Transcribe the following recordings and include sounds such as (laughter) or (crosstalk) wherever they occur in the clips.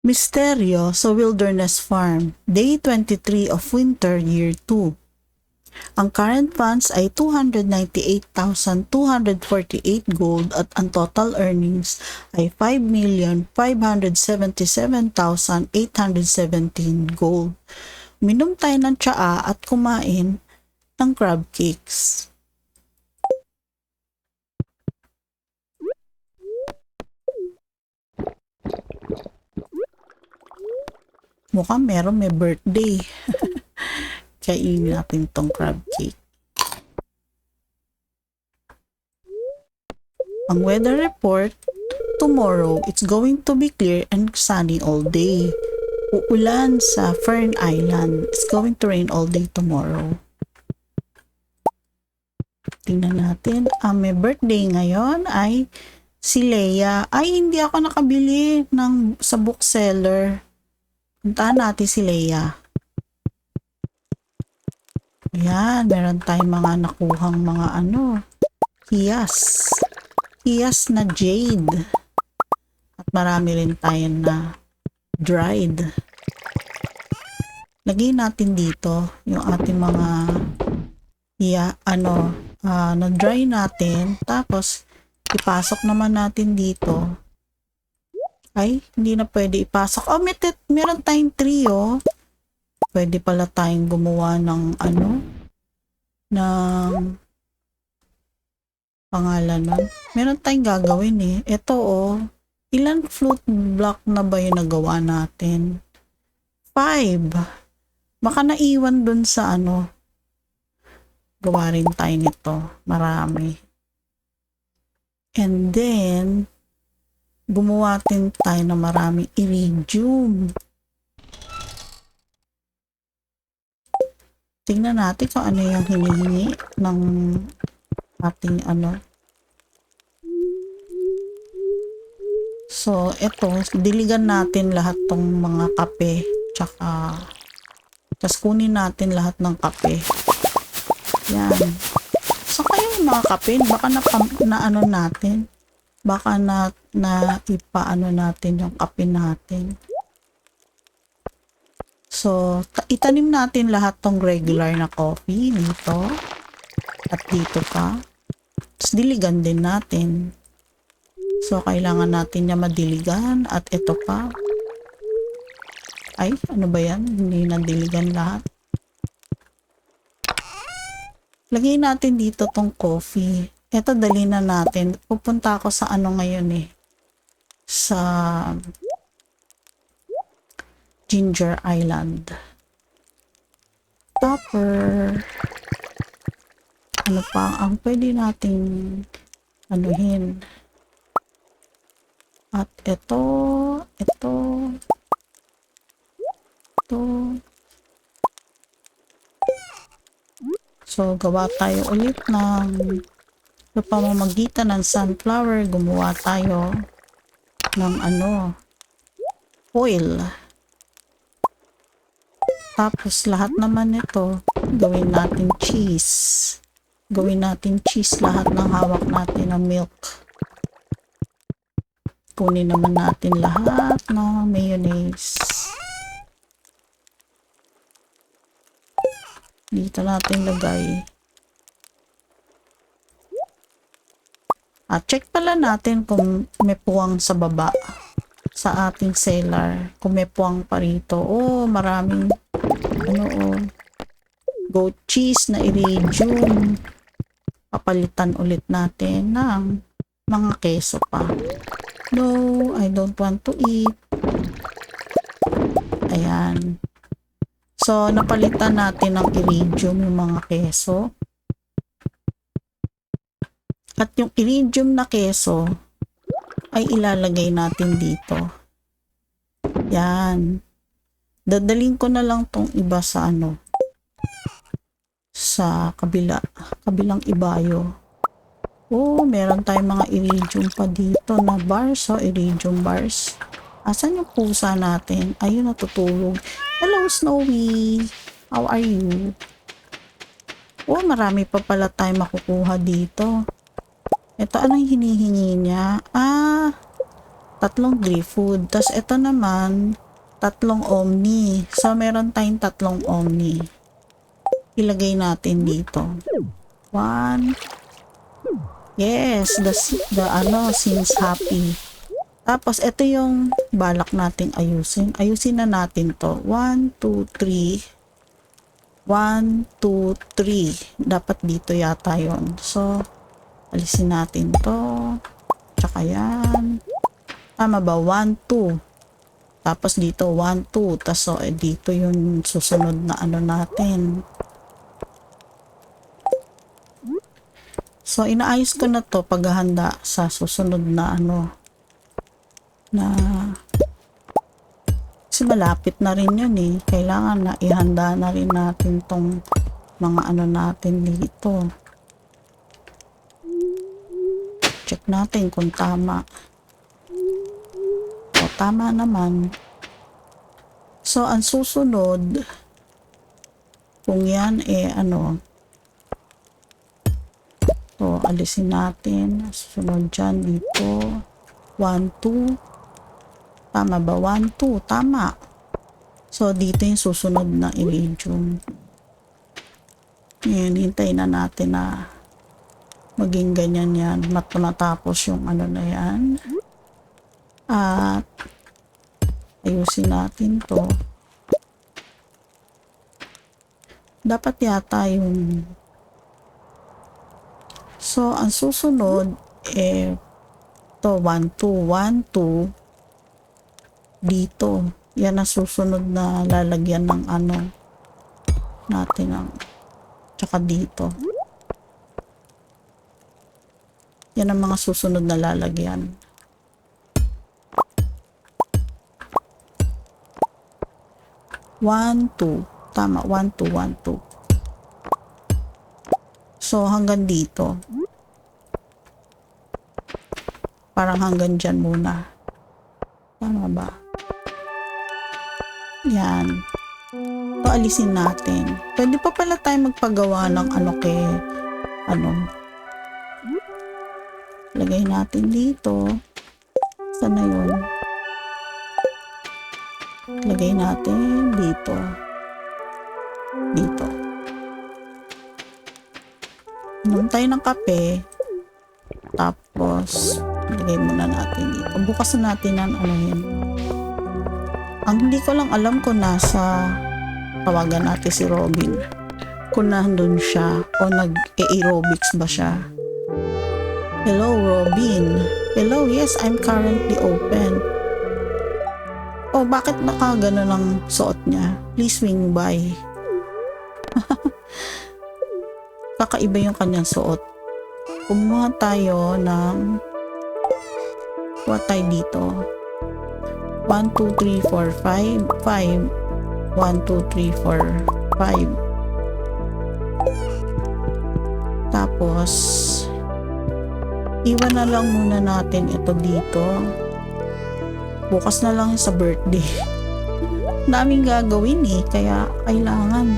Misteryo sa Wilderness Farm, Day 23 of Winter Year 2. Ang current funds ay 298,248 gold at ang total earnings ay 5,577,817 gold. Minom tayo ng tsaa at kumain ng crab cakes. Mukhang meron may birthday. (laughs) Kainin natin tong crab cake. Ang weather report, tomorrow it's going to be clear and sunny all day. Uulan sa Fern Island. It's going to rain all day tomorrow. Tingnan natin. Ang may birthday ngayon ay si Leia. Ay, hindi ako nakabili ng, sa bookseller. Puntahan natin si Leia. Ayan, meron tayong mga nakuhang mga ano, hiyas. Hiyas na jade. At marami rin tayo na dried. Lagay natin dito yung ating mga hiya, ano, ah, na-dry natin. Tapos, ipasok naman natin dito ay, hindi na pwede ipasok. Oh, may meron tayong tree, oh. Pwede pala tayong gumawa ng ano, ng pangalan nun. Meron tayong gagawin eh. Ito, oh. Ilan flute block na ba yung nagawa natin? Five. Baka naiwan dun sa ano. Gawa rin tayo nito. Marami. And then, gumawa din tayo ng maraming iridium. Tingnan natin kung ano yung hinihingi ng ating ano. So, eto, diligan natin lahat tong mga kape. Tsaka, tas kunin natin lahat ng kape. Yan. So, kayo mga kape, baka na, na ano natin baka na, na ipaano natin yung kape natin. So, itanim natin lahat tong regular na coffee dito. At dito pa. Tapos diligan din natin. So, kailangan natin niya madiligan. At ito pa. Ay, ano ba yan? Hindi nadiligan lahat. Lagay natin dito tong coffee. Ito, dali na natin. Pupunta ako sa ano ngayon eh. Sa Ginger Island. Topper. Ano pa ang pwede nating anuhin. At ito, ito, ito. So, gawa tayo ulit ng sa pamamagitan ng sunflower, gumawa tayo ng ano, oil. Tapos lahat naman nito, gawin natin cheese. Gawin natin cheese lahat ng hawak natin ng milk. Kunin naman natin lahat ng mayonnaise. Dito natin lagay. At check pala natin kung may puwang sa baba sa ating seller. Kung may puwang pa rito. Oh, maraming ano oh. Goat cheese na iridium. Papalitan ulit natin ng mga keso pa. No, I don't want to eat. Ayan. So, napalitan natin ng iridium yung mga keso. At yung iridium na keso ay ilalagay natin dito. Yan. Dadaling ko na lang tong iba sa ano sa kabila, kabilang ibayo. Oh, meron tayong mga iridium pa dito na bars, oh, iridium bars. Asan yung pusa natin? Ayun, natutulog. Hello, Snowy! How are you? Oh, marami pa pala tayo makukuha dito. Ito, anong hinihingi niya? Ah, tatlong grief food. Tapos ito naman, tatlong omni. So, meron tayong tatlong omni. Ilagay natin dito. One. Yes, the, the ano, seems happy. Tapos, ito yung balak nating ayusin. Ayusin na natin to. One, two, three. One, two, three. Dapat dito yata yon. So, alisin natin to. Tsaka yan. Tama ba? One, two. Tapos dito, one, two. Tapos, so, eh, dito yung susunod na ano natin. So, inaayos ko na to paghahanda sa susunod na ano na kasi malapit na rin yun eh. Kailangan na ihanda na rin natin tong mga ano natin dito. Check natin kung tama. O, tama naman. So, ang susunod, kung yan eh ano, So, alisin natin. Susunod dyan dito. 1, 2. Tama ba? 1, 2. Tama. So, dito yung susunod na iridium. Yan, hintayin na natin na maging ganyan yan. Mat matapos yung ano na yan. At ayusin natin to. Dapat yata yung So, ang susunod, eh, to 1, 2, 1, 2, dito. Yan ang susunod na lalagyan ng ano, natin ang, tsaka dito. Yan ang mga susunod na lalagyan. One, two. Tama, one, two, one, two. So, hanggang dito. Parang hanggang dyan muna. Tama ba? Yan. So, alisin natin. Pwede pa pala tayo magpagawa ng ano kay, ano, lagay natin dito. Sana yun? Lagay natin dito. Dito. Inom tayo ng kape. Tapos, lagay muna natin dito. Bukas na natin ang ano yun. Ang hindi ko lang alam kung nasa tawagan natin si Robin. Kung nandun siya o nag-aerobics ba siya. Hello, Robin. Hello, yes, I'm currently open. Oh, bakit naka gano'n ang suot niya? Please swing by. (laughs) kakaiba yung kanyang suot. Kumuha tayo ng kuha dito. 1, 2, 3, 4, 5, 5, 1, 2, 3, 4, 5. Tapos, iwan na lang muna natin ito dito. Bukas na lang sa birthday. (laughs) Daming gagawin eh, kaya kailangan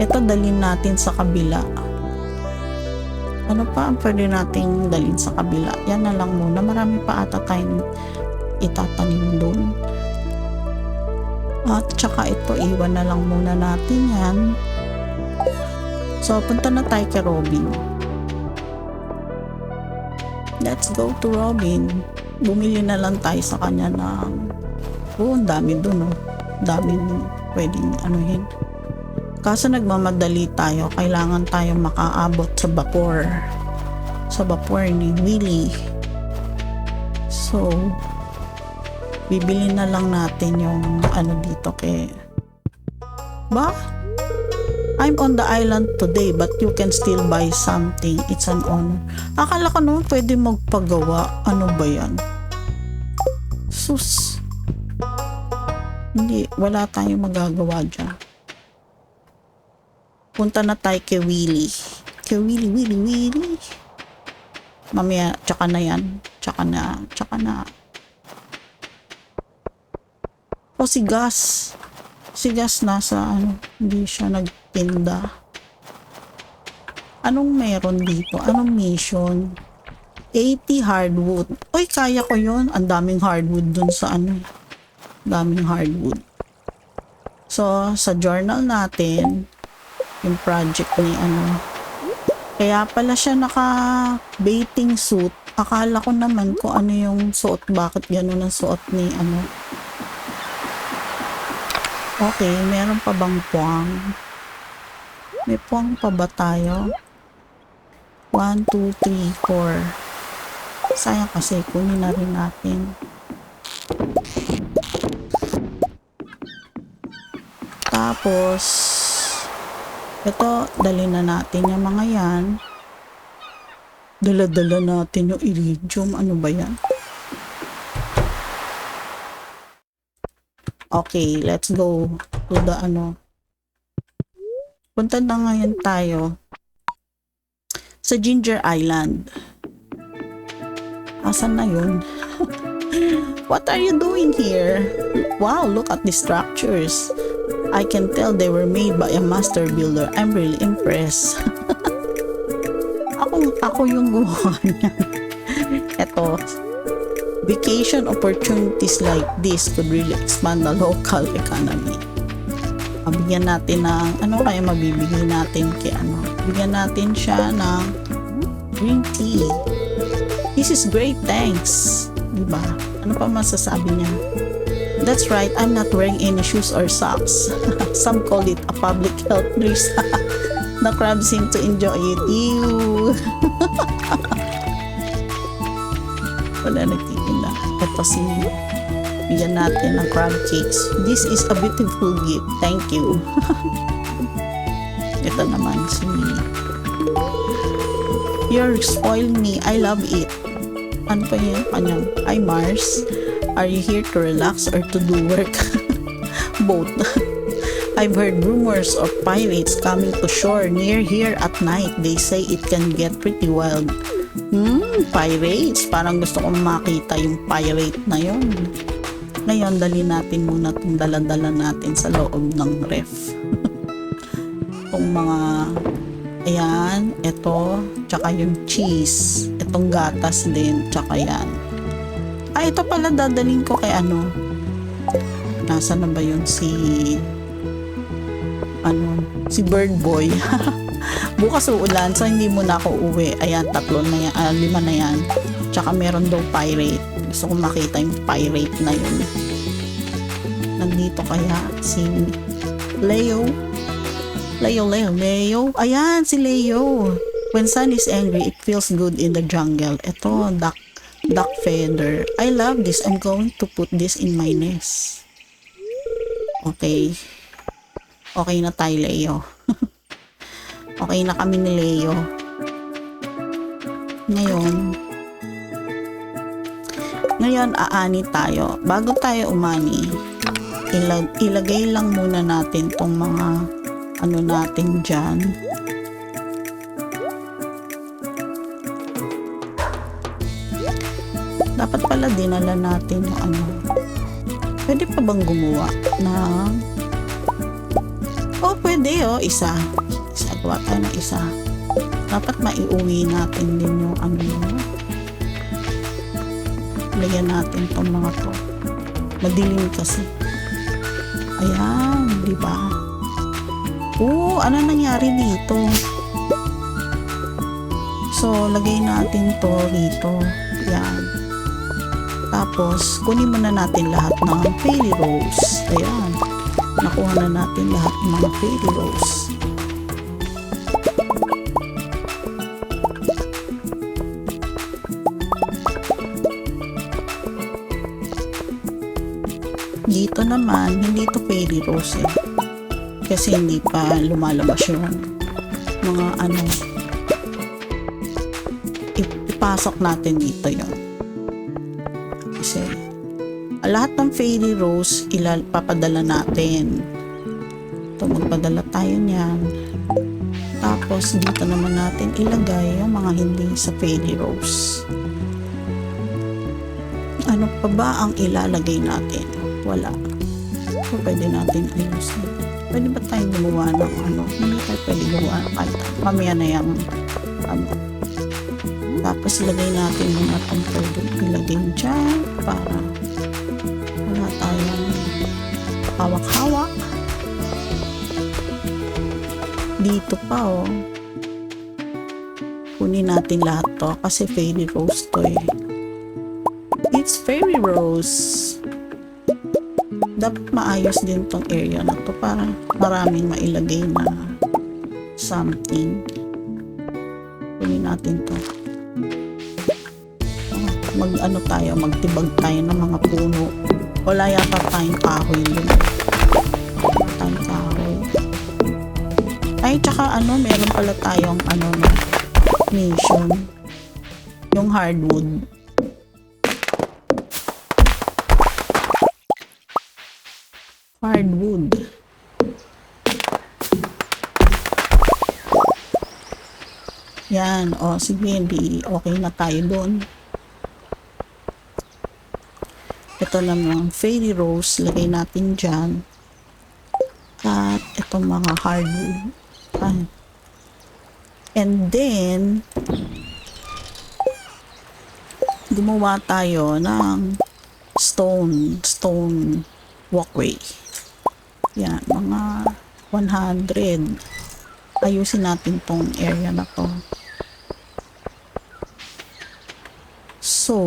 ito dalhin natin sa kabila. Ano pa ang pwede nating dalhin sa kabila? Yan na lang muna. Marami pa ata tayong itatanim doon. At tsaka ito, iwan na lang muna natin yan. So, punta na tayo kay Robin. Let's go to Robin. Bumili na lang tayo sa kanya ng... Oh, ang dami doon, oh. Daming pwedeng anuhin. Kaso nagmamadali tayo, kailangan tayo makaabot sa vapor. Sa vapor ni Willie. So, bibili na lang natin yung ano dito kay... Ba? I'm on the island today but you can still buy something. It's an honor. Akala ko naman pwede magpagawa. Ano ba yan? Sus. Hindi, wala tayong magagawa dyan punta na tayo kay Willie. Kay Willie, Willie, Willie. Mamaya, tsaka na yan. Tsaka na, tsaka na. O si Gus. Si Gus nasa, ano, hindi siya nagtinda. Anong meron dito? Anong mission? 80 hardwood. Uy, kaya ko yon Ang daming hardwood dun sa ano. Daming hardwood. So, sa journal natin, yung project ni ano. Kaya pala siya naka-bathing suit. Akala ko naman kung ano yung suot, bakit gano'n ang suot ni ano. Okay, meron pa bang puwang? May puwang pa ba tayo? 1, 2, 3, 4. Sayang kasi, kunin na rin natin. Tapos, ito, dali na natin yung mga yan. Dala-dala natin yung iridium. Ano ba yan? Okay, let's go to the ano. Punta na ngayon tayo sa Ginger Island. Asan na yun? (laughs) What are you doing here? Wow, look at the structures. I can tell they were made by a master builder. I'm really impressed. (laughs) ako, ako yung gumawa niyan. (laughs) Ito, vacation opportunities like this could really expand the local economy. Mabigyan natin ng, ano kaya mabibigay natin kay ano? Bigyan natin siya ng green tea. This is great, thanks. Diba? Ano pa masasabi niya? That's right, I'm not wearing any shoes or socks. (laughs) Some call it a public health risk. (laughs) the crabs seem to enjoy it. Ew! (laughs) Wala nagtitinda. Ito si bigyan natin ng crab cakes. This is a beautiful gift. Thank you. (laughs) Ito naman si You're spoiling me. I love it. Ano pa yun? Kanyang, Hi Mars. Are you here to relax or to do work? (laughs) Both. (laughs) I've heard rumors of pirates coming to shore near here at night. They say it can get pretty wild. Hmm, pirates. Parang gusto kong makita yung pirate na yun. Ngayon, dali natin muna itong daladala natin sa loob ng ref. (laughs) itong mga, ayan, ito, tsaka yung cheese. Itong gatas din, tsaka yan. Ah, ito pala dadaling ko kay ano. Nasa na ba yun si ano, si Bird Boy. (laughs) Bukas uulan, so hindi mo na ako uwi. Ayan, tatlo na yan, ah, lima na yan. Tsaka meron daw pirate. Gusto kong makita yung pirate na yun. Nandito kaya si Leo. Leo, Leo, Leo. Ayan, si Leo. When sun is angry, it feels good in the jungle. Ito, duck, duck feather. I love this. I'm going to put this in my nest. Okay. Okay na tayo, Leo. (laughs) okay na kami ni Leo. Ngayon, ngayon aani tayo. Bago tayo umani, ilag ilagay lang muna natin tong mga ano natin dyan. Dapat pala dinala natin yung ano. Pwede pa bang gumawa ng Oh, pwede oh, isa. Isa, gawa tayo ng isa. Dapat maiuwi natin din yung ano. Lagyan natin tong mga to. Madilim kasi. Ayan, di ba? Oo, ano nangyari dito? So, lagay natin to dito. Ayan. Tapos, kunin muna natin lahat ng fairy rose. Ayan nakuha na natin lahat ng fairy rose. Rose eh. Kasi hindi pa lumalabas yung mga ano. Ipasok natin dito yon kasi lahat ng fairy rose ilal papadala natin. Ito magpadala tayo niyan. Tapos dito naman natin ilagay yung mga hindi sa fairy rose. Ano pa ba ang ilalagay natin? Wala pwede natin ayusin pwede ba tayo gumawa ng ano hindi tayo pwede gumawa kahit mamaya na yung ano Tapos ilagay natin muna itong pwede ilagay dyan para wala tayong hawak-hawak. Dito pa oh. Kunin natin lahat to kasi fairy rose to eh. It's fairy rose. Dapat maayos din tong area na to para maraming mailagay na something. Kunin natin to. Ah, Mag ano tayo, magtibag tayo ng mga puno. Wala yata tayong kahoy dun. Tayong kahoy. Ay, tsaka ano, meron pala tayong ano na mission. Yung hardwood. Hardwood. Yan, o sige, di okay na tayo doon. Ito naman, fairy rose, lagay natin dyan. At itong mga hardwood. Ay. And then, gumawa tayo ng stone, stone walkway. Yan, mga 100. Ayusin natin tong area na to. So,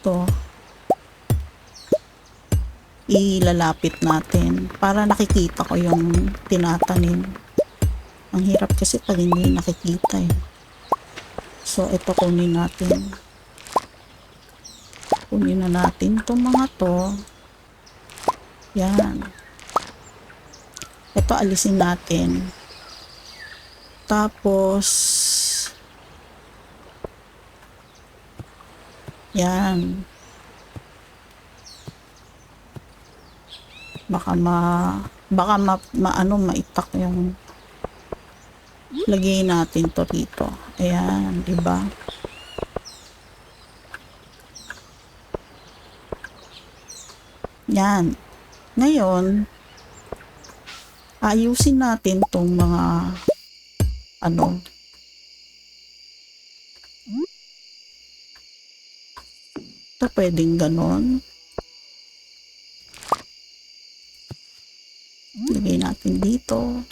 to ilalapit natin para nakikita ko yung tinatanim. Ang hirap kasi pag hindi nakikita eh. So, ito kunin natin. Kunin na natin itong mga to. Yan. Ito alisin natin. Tapos, yan. Baka ma, baka ma, maano, maitak yung lagay natin to rito. Ayan, di ba? Yan. Ngayon, ayusin natin tong mga ano ito pwedeng ganon. Lagay natin dito.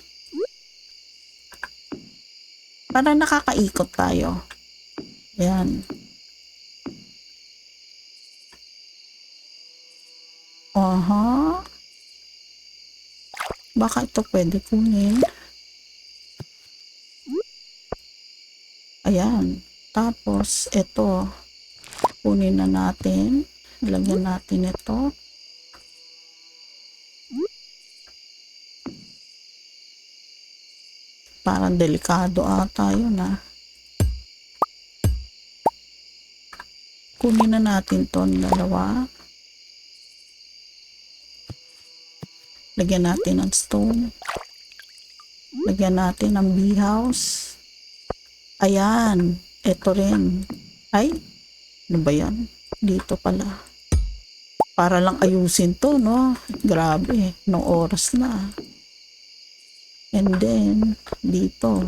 Para nakakaikot tayo. Yan aha baka ito pwede kunin. Ayan. Tapos, ito. Kunin na natin. Lagyan natin ito. Parang delikado ata yun ah. Kunin na natin to dalawa. Lagyan natin ng stone. Lagyan natin ng bee house. Ayan. Ito rin. Ay, ano ba yan? Dito pala. Para lang ayusin to, no? Grabe. No oras na. And then, dito.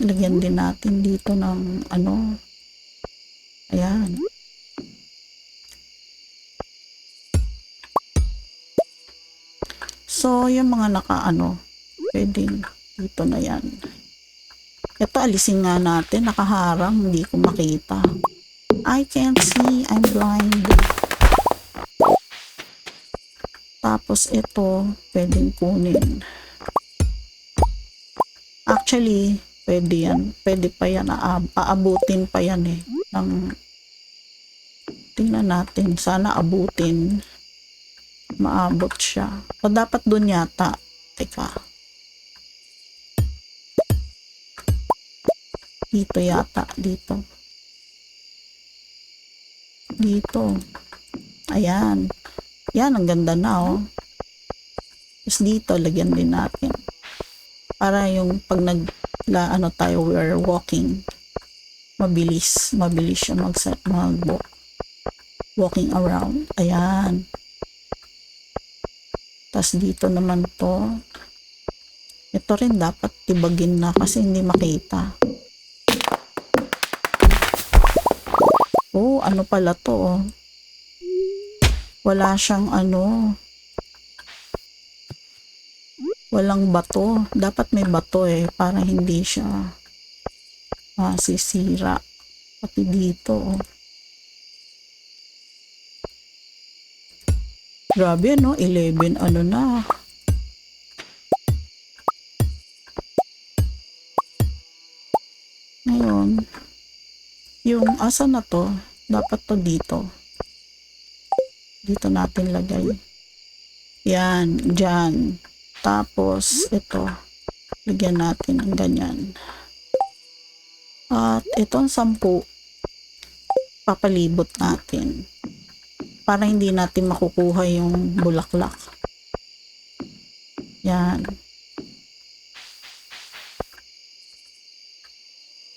Lagyan din natin dito ng ano. Ayan. So, yung mga nakaano, pwedeng dito na yan. Ito, alisin nga natin. Nakaharang, hindi ko makita. I can't see. I'm blind. Tapos, ito, pwedeng kunin. Actually, pwede yan. Pwede pa yan. Aab- aabutin pa yan eh. Ng, tingnan natin. Sana abutin maabot siya. O dapat dun yata. Teka. Dito yata. Dito. Dito. Ayan. Yan, ang ganda na oh. Tapos dito, lagyan din natin. Para yung pag nag, la, ano tayo, we are walking, mabilis, mabilis siya mag, mag walking around. Ayan. Tapos dito naman to. Ito rin dapat tibagin na kasi hindi makita. Oh, ano pala to oh. Wala siyang ano. Walang bato. Dapat may bato eh para hindi siya masisira. Pati dito oh. Grabe no, 11 ano na. Ngayon, yung asa na to, dapat to dito. Dito natin lagay. Yan, dyan. Tapos, ito. Lagyan natin ng ganyan. At itong sampu, papalibot natin. Para hindi natin makukuha yung bulaklak. Yan.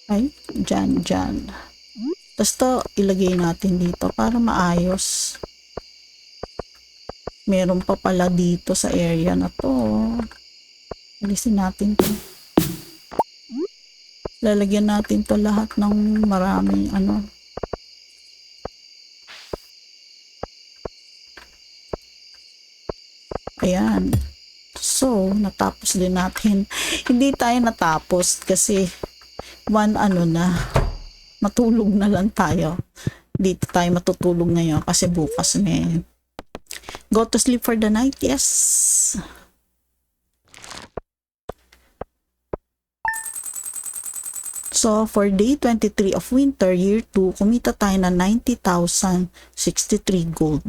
Ay, dyan, dyan. Tapos to, ilagay natin dito para maayos. Meron pa pala dito sa area na to. Alisin natin to. Lalagyan natin to lahat ng maraming ano. Ayan. So, natapos din natin. Hindi tayo natapos kasi one ano na, matulog na lang tayo. Dito tayo matutulog ngayon kasi bukas may go to sleep for the night. Yes. So, for day 23 of winter, year 2, kumita tayo na 90,063 gold.